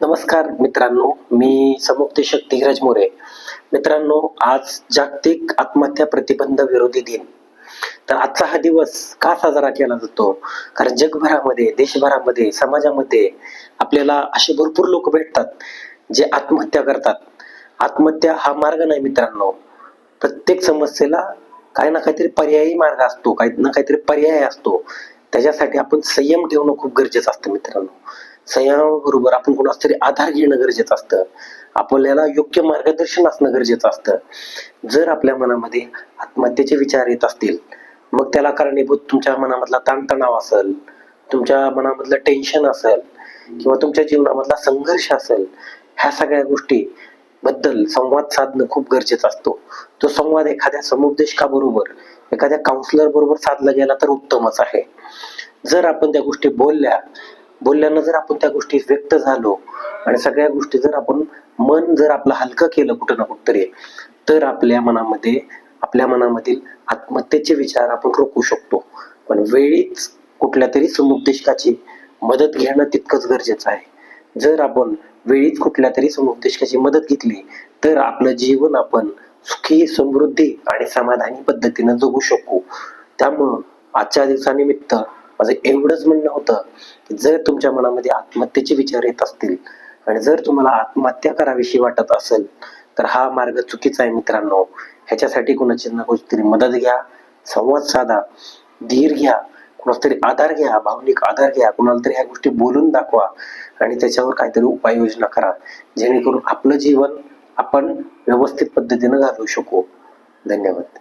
नमस्कार मित्रांनो मी समुपदेशक धीरज मोरे. मित्रांनो आज जागतिक आत्महत्या प्रतिबंध विरोधी दिन. तर आजचा हा दिवस का साजरा केला जातो? कारण जगभरामध्ये देशभरामध्ये समाजामध्ये आपल्याला असे भरपूर लोक भेटतात जे आत्महत्या करतात. आत्महत्या हा मार्ग नाही मित्रांनो. प्रत्येक समस्येला काही ना काहीतरी पर्यायी मार्ग असतो काही ना काहीतरी पर्याय असतो. त्याच्यासाठी आपण संयम ठेवणं खूप गरजेचं असतं मित्रांनो. संयमाबरोबर आपण कोणाचा तरी आधार घेणं गरजेचं असतं. आपल्याला योग्य मार्गदर्शन असणं गरजेचं असतं. जर आपल्या मनामध्ये आत्महत्येचे विचार येत असतील मग त्याला कारणीभूत तुमच्या मनामधला ताणतणाव असेल तुमच्या मनामधलं टेन्शन असेल किंवा तुमच्या जीवनामधला संघर्ष असेल ह्या सगळ्या गोष्टी बद्दल संवाद साधणं खूप गरजेचं असतो. तो संवाद एखाद्या समुपदेशकाबरोबर एखाद्या काउन्सिलर बरोबर साधला गेला तर उत्तमच आहे. जर आपण त्या गोष्टी बोलल्या बोलल्यानं जर आपण त्या गोष्टी व्यक्त झालो आणि सगळ्या गोष्टी जर आपण मन जर आपलं हलकं केलं कुठं ना कुठतरी तर आपल्या मनामध्ये आपल्या मनामधील आत्महत्येचे विचार आपण रोखू शकतो. पण वेळीच कुठल्या तरी समुपदेशकाची मदत घेणं तितकंच गरजेचं आहे. जर आपण वेळीच कुठल्या तरी समुपदेशकाची मदत घेतली तर आपलं जीवन आपण सुखी समृद्धी आणि समाधानी पद्धतीनं जगू शकू. त्यामुळं आजच्या दिवसानिमित्त माझं एवढंच म्हणणं होतं की जर तुमच्या मनामध्ये आत्महत्येचे विचार येत असतील आणि जर तुम्हाला आत्महत्या करावीशी वाटत असेल तर हा मार्ग चुकीचा आहे मित्रांनो. ह्याच्यासाठी कुणाची ना तरी मदत घ्या संवाद साधा धीर घ्या कुणाचा तरी आधार घ्या भावनिक आधार घ्या कुणाला तरी ह्या गोष्टी बोलून दाखवा आणि त्याच्यावर काहीतरी उपाययोजना करा. जेणेकरून आपलं जीवन आपण व्यवस्थित पद्धतीनं घालवू शकू. धन्यवाद.